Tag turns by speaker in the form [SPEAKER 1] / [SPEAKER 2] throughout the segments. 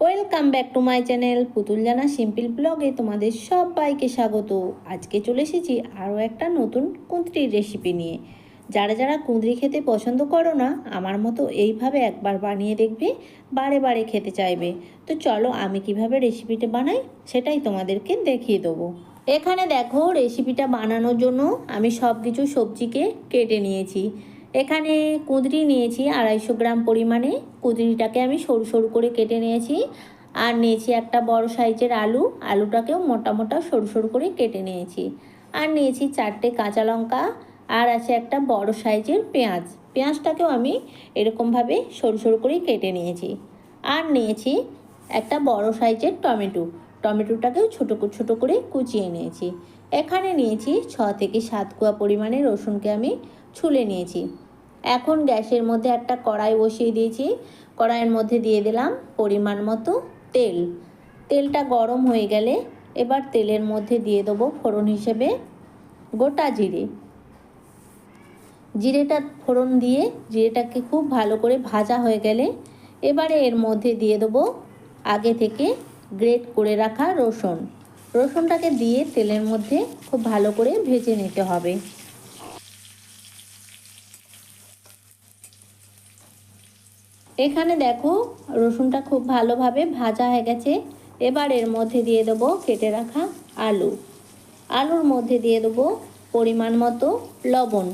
[SPEAKER 1] Welcome back to my channel Putul Jana simple ব্লগে তোমাদের সবাইকে স্বাগত। আজকে চলে এসেছি আরও একটা নতুন কুঁদরির রেসিপি নিয়ে। যারা যারা কুঁদরি খেতে পছন্দ করো না, আমার মতো এইভাবে একবার বানিয়ে দেখবে, বারে বারে খেতে চাইবে। তো চলো আমি কীভাবে রেসিপিটা বানাই, সেটাই তোমাদেরকে দেখিয়ে দেবো। এখানে দেখো রেসিপিটা বানানোর জন্য আমি সব কিছু সবজিকে কেটে নিয়েছি। এখানে কুঁদরি নিয়েছি, আড়াইশো গ্রাম পরিমাণে। কুঁদরিটাকে আমি সরু সরু করে কেটে নিয়েছি। আর নিয়েছি একটা বড় সাইজের আলু। আলুটাকেও মোটা মোটা সরু সরু করে কেটে নিয়েছি। আর নিয়েছি চারটে কাঁচা লঙ্কা। আর আছে একটা বড় সাইজের পেঁয়াজ। পেঁয়াজটাকেও আমি এরকমভাবে সরু সরু করে কেটে নিয়েছি। আর নিয়েছি একটা বড় সাইজের টমেটো। টমেটোটাকেও ছোটো ছোটো করে কুচিয়ে নিয়েছি। এখানে নিয়েছি ছ থেকে সাত কুয়া পরিমাণে রসুনকে আমি ছুলে নিয়েছি। এখন গ্যাসের মধ্যে একটা কড়াই বসিয়ে দিয়েছি। কড়াইয়ের মধ্যে দিয়ে দিলাম পরিমাণ মতো তেল। তেলটা গরম হয়ে গেলে এবার তেলের মধ্যে দিয়ে দেবো ফোড়ন হিসেবে গোটা জিরে। জিরেটা ফোড়ন দিয়ে জিরেটাকে খুব ভালো করে ভাজা হয়ে গেলে এবারে এর মধ্যে দিয়ে দেবো আগে থেকে গ্রেট করে রাখা রসুন। রসুনটাকে দিয়ে তেলের মধ্যে খুব ভালো করে ভেজে নিতে হবে। এখানে দেখো, রসুনটা খুব ভালোভাবে ভাজা হয়ে গেছে। এবার এর মধ্যে দিয়ে দেবো কেটে রাখা আলু। আলুর মধ্যে দিয়ে দেবো পরিমাণ মতো লবণ।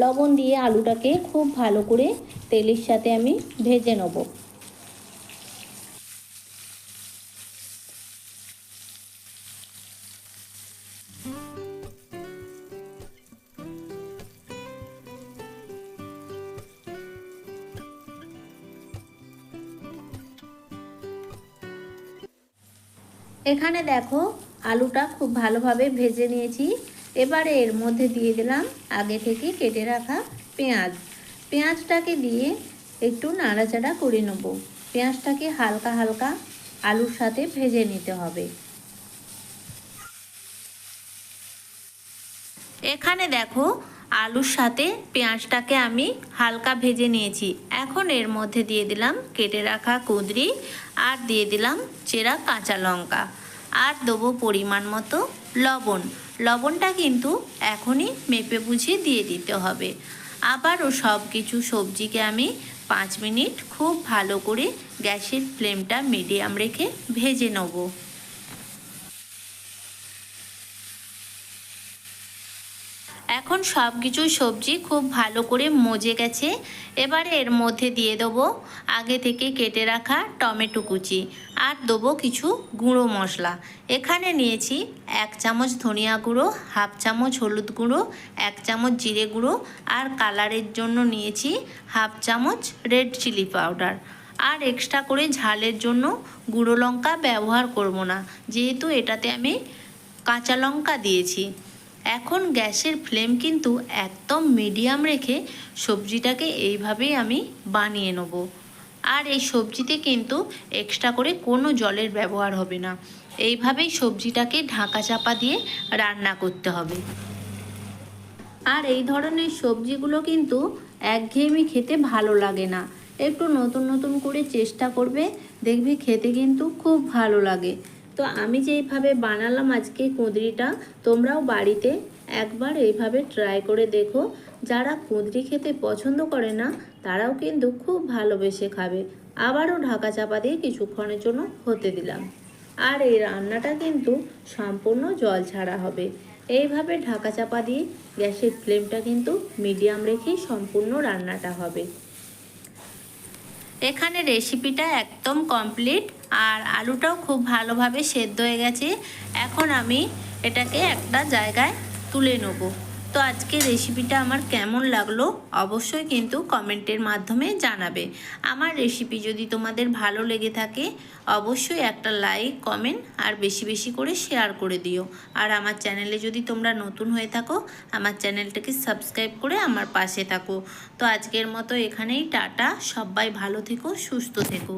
[SPEAKER 1] লবণ দিয়ে আলুটাকে খুব ভালো করে তেলের সাথে আমি ভেজে নেব। এখানে দেখো আলুটা খুব ভালোভাবে ভেজে নিয়েছি। এবারে এর মধ্যে দিয়ে দিলাম আগে থেকে কেটে রাখা পেঁয়াজ। পেঁয়াজটাকে দিয়ে একটু নাড়াচাড়া করে নেব। পেঁয়াজটাকে হালকা হালকা আলুর সাথে ভেজে নিতে হবে। এখানে দেখো আলুর সাথে পেঁয়াজটাকে আমি হালকা ভেজে নিয়েছি। এখন এর মধ্যে দিয়ে দিলাম কেটে রাখা কুঁদরি আর দিয়ে দিলাম চেরা কাঁচা লঙ্কা। আর দেবো পরিমাণ মতো লবণ। লবণটা কিন্তু এখনই মেপে বুঝে দিয়ে দিতে হবে। আবারও সব কিছু সবজিকে আমি পাঁচ মিনিট খুব ভালো করে গ্যাসের ফ্লেমটা মিডিয়াম রেখে ভেজে নেব। এখন সব কিছু সবজি খুব ভালো করে মজে গেছে। এবারে এর মধ্যে দিয়ে দেবো আগে থেকে কেটে রাখা টমেটো কুচি আর দেবো কিছু গুঁড়ো মশলা। এখানে নিয়েছি এক চামচ ধনিয়া গুঁড়ো, হাফ চামচ হলুদ গুঁড়ো, এক চামচ জিরে গুঁড়ো আর কালারের জন্য নিয়েছি হাফ চামচ রেড চিলি পাউডার আর এক্সট্রা করে ঝালের জন্য গুঁড়ো লঙ্কা ব্যবহার করব না। যেহেতু এটাতে আমি কাঁচা লঙ্কা দিয়েছি। এখন গ্যাসের ফ্লেম কিন্তু একদম মিডিয়াম রেখে সবজিটাকে এইভাবেই আমি বানিয়ে নেব। আর এই সবজিতে কিন্তু এক্সট্রা করে কোনো জলের ব্যবহার হবে না। এইভাবেই সবজিটাকে ঢাকা চাপা দিয়ে রান্না করতে হবে। আর এই ধরনের সবজিগুলো কিন্তু একঘেয়েমি খেতে ভালো লাগে না। একটু নতুন নতুন করে চেষ্টা করবে, দেখবি খেতে কিন্তু খুব ভালো লাগে। তো আমি যেইভাবে বানালাম আজকে কুঁদরিটা, তোমরাও বাড়িতে একবার এইভাবে ট্রাই করে দেখো। যারা কুঁদরি খেতে পছন্দ করে না, তারাও কিন্তু খুব ভালোবেসে খাবে। আবারও ঢাকা চাপা দিয়ে কিছুক্ষণের জন্য হতে দিলাম। আর এই রান্নাটা কিন্তু সম্পূর্ণ জল ছাড়া হবে। এইভাবে ঢাকা চাপা দিয়ে গ্যাসের ফ্লেমটা কিন্তু মিডিয়াম রেখেই সম্পূর্ণ রান্নাটা হবে। এখানে রেসিপিটা একদম কমপ্লিট আর আলুটাও খুব ভালোভাবে সেদ্ধ হয়ে গেছে। এখন আমি এটাকে একটা জায়গায় তুলে নেব। তো আজকে রেসিপিটা আমার কেমন লাগল অবশ্যই কিন্তু কমেন্টের মাধ্যমে জানাবে। আমার রেসিপি যদি তোমাদের ভালো লেগে থাকে, অবশ্যই একটা লাইক কমেন্ট আর বেশি বেশি করে শেয়ার করে দিও। আর আমার চ্যানেলে যদি তোমরা নতুন হয়ে থাকো, আমার চ্যানেলটাকে সাবস্ক্রাইব করে আমার পাশে থাকো। তো আজকের মতো এখানেই, টাটা। সবাই ভালো থেকো, সুস্থ থেকো।